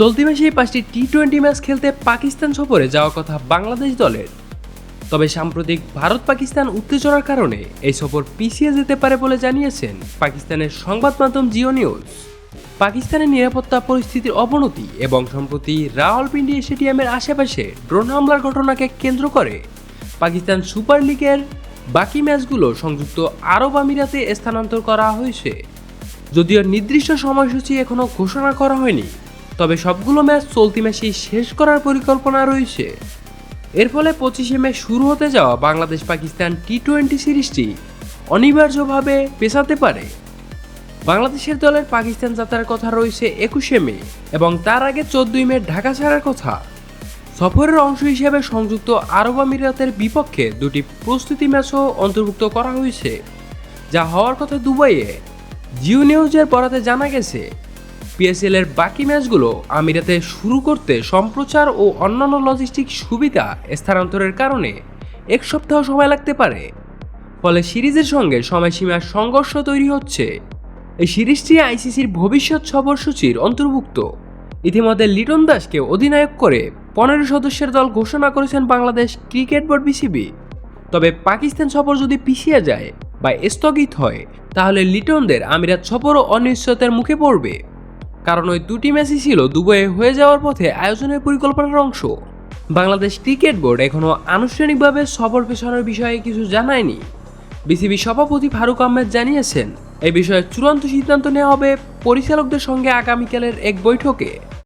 চলতি মাসে পাঁচটি টি টোয়েন্টি ম্যাচ খেলতে পাকিস্তান সফরে যাওয়ার কথা বাংলাদেশ দলের। তবে সাম্প্রতিক ভারত পাকিস্তান উত্তেজনার কারণে এই সফর পিছিয়ে যেতে পারে বলে জানিয়েছেন পাকিস্তানের সংবাদ মাধ্যম জিও নিউজ। পাকিস্তানের নিরাপত্তা পরিস্থিতির অবনতি এবং সম্প্রতি রাওয়ালপিন্ডি স্টেডিয়ামের আশেপাশে ড্রোন হামলার ঘটনাকে কেন্দ্র করে পাকিস্তান সুপার লিগের বাকি ম্যাচগুলো সংযুক্ত আরব আমিরাতে স্থানান্তর করা হয়েছে। যদিও নির্দিষ্ট সময়সূচি এখনও ঘোষণা করা হয়নি তবে সবগুলো ম্যাচ চলতি ম্যাচেই শেষ করার পরিকল্পনা রয়েছে। এর ফলে পঁচিশে মে শুরু হতে যাওয়া বাংলাদেশ পাকিস্তান টি টোয়েন্টি সিরিজটি অনিবার্যভাবে পেছাতে পারে। বাংলাদেশের দলের পাকিস্তান যাত্রার কথা রয়েছে একুশে মে এবং তার আগে চোদ্দই মে ঢাকা ছাড়ার কথা। সফরের অংশ হিসেবে সংযুক্ত আরব আমিরাতের বিপক্ষে দুটি প্রস্তুতি ম্যাচও অন্তর্ভুক্ত করা হয়েছে, যা হওয়ার কথা দুবাইয়ে। জিও নিউজের বরাতে জানা গেছে পিএসএল এর বাকি ম্যাচগুলো আমিরাতে শুরু করতে সম্প্রচার ও অন্যান্য লজিস্টিক সুবিধা স্থানান্তরের কারণে এক সপ্তাহ সময় লাগতে পারে। ফলে সিরিজের সঙ্গে সময়সীমার সংঘর্ষ তৈরি হচ্ছে। এই সিরিজটি আইসিসির ভবিষ্যৎ সফরসূচির অন্তর্ভুক্ত। ইতিমধ্যে লিটন দাসকে অধিনায়ক করে পনেরো সদস্যের দল ঘোষণা করেছেন বাংলাদেশ ক্রিকেট বোর্ড বিসিবি। তবে পাকিস্তান সফর যদি পিছিয়ে যায় বা স্থগিত হয়, তাহলে লিটনদের আমিরাত সফরও অনিশ্চয়তার মুখে পড়বে। কারণ ওই দুটি ম্যাচই ছিল দুবাইয়ে হয়ে যাওয়ার পথে আয়োজনের পরিকল্পনার অংশ। বাংলাদেশ ক্রিকেট বোর্ড এখনও আনুষ্ঠানিকভাবে সফর পেছানোর বিষয়ে কিছু জানায়নি। বিসিবি সভাপতি ফারুক আহমেদ জানিয়েছেন, এ বিষয়ে চূড়ান্ত সিদ্ধান্ত নেওয়া হবে পরিচালকদের সঙ্গে আগামীকালের এক বৈঠকে।